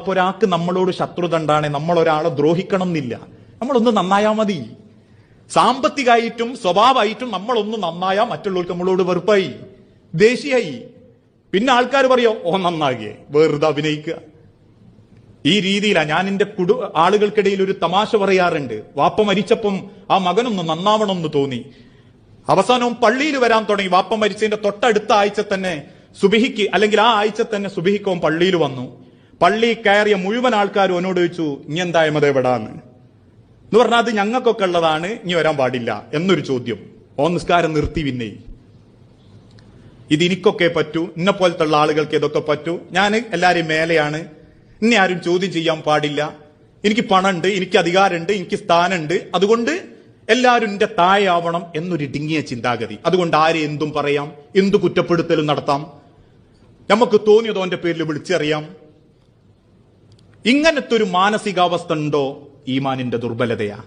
അപ്പൊ ഒരാൾക്ക് നമ്മളോട് ശത്രുത ഉണ്ടാണ് നമ്മൾ ഒരാളെ ദ്രോഹിക്കണം എന്നില്ല നമ്മളൊന്ന് നന്നായാ മതി. സാമ്പത്തികമായിട്ടും സ്വഭാവമായിട്ടും നമ്മളൊന്ന് നന്നായാ മറ്റുള്ളവർക്ക് നമ്മളോട് വെറുപ്പായി. ദേഷ്യായി പിന്നെ ആൾക്കാർ പറയോ ഓ നന്നാകിയേ. വെറുതെ അഭിനയിക്കുക. ഈ രീതിയിലാണ് ഞാൻ എന്റെ കുടു ആളുകൾക്കിടയിൽ ഒരു തമാശ പറയാറുണ്ട്. വാപ്പ മരിച്ചപ്പം ആ മകനൊന്ന് നന്നാവണം എന്ന് തോന്നി. അവസാനവും പള്ളിയിൽ വരാൻ തുടങ്ങി. വാപ്പ മരിച്ചതിന്റെ തൊട്ടടുത്ത ആഴ്ച തന്നെ സുബിഹിക്ക് അല്ലെങ്കിൽ ആ ആഴ്ച തന്നെ സുബിഹിക്കവും പള്ളിയിൽ വന്നു. പള്ളി കയറിയ മുഴുവൻ ആൾക്കാരും എന്നോട് ചോദിച്ചു ഇനി എന്താ എമത് എവിടാന്ന്? എന്ന് പറഞ്ഞാൽ അത് ഞങ്ങൾക്കൊക്കെ ഉള്ളതാണ് ഇനി വരാൻ പാടില്ല എന്നൊരു ചോദ്യം. ഓ നിസ്കാരം നിർത്തി പിന്നെ. ഇത് എനിക്കൊക്കെ പറ്റൂ എന്നെ പോലത്തെ ഉള്ള ആളുകൾക്ക് ഇതൊക്കെ പറ്റൂ. ഞാൻ എല്ലാവരെയും മേലെയാണ്. ഇനി ആരും ചോദ്യം ചെയ്യാൻ പാടില്ല. എനിക്ക് പണമുണ്ട് എനിക്ക് അധികാരമുണ്ട് എനിക്ക് സ്ഥാനമുണ്ട് അതുകൊണ്ട് എല്ലാവരും എന്റെ താഴെയാവണം എന്നൊരു ഇടുങ്ങിയ ചിന്താഗതി. അതുകൊണ്ട് ആരെ എന്തും പറയാം എന്തു കുറ്റപ്പെടുത്തലും നടത്താം. നമുക്ക് തോന്നിയതോ എന്റെ പേരിൽ വിളിച്ചറിയാം. ഇങ്ങനത്തെ ഒരു മാനസികാവസ്ഥ ഉണ്ടോ ഈമാനിന്റെ ദുർബലതയാ.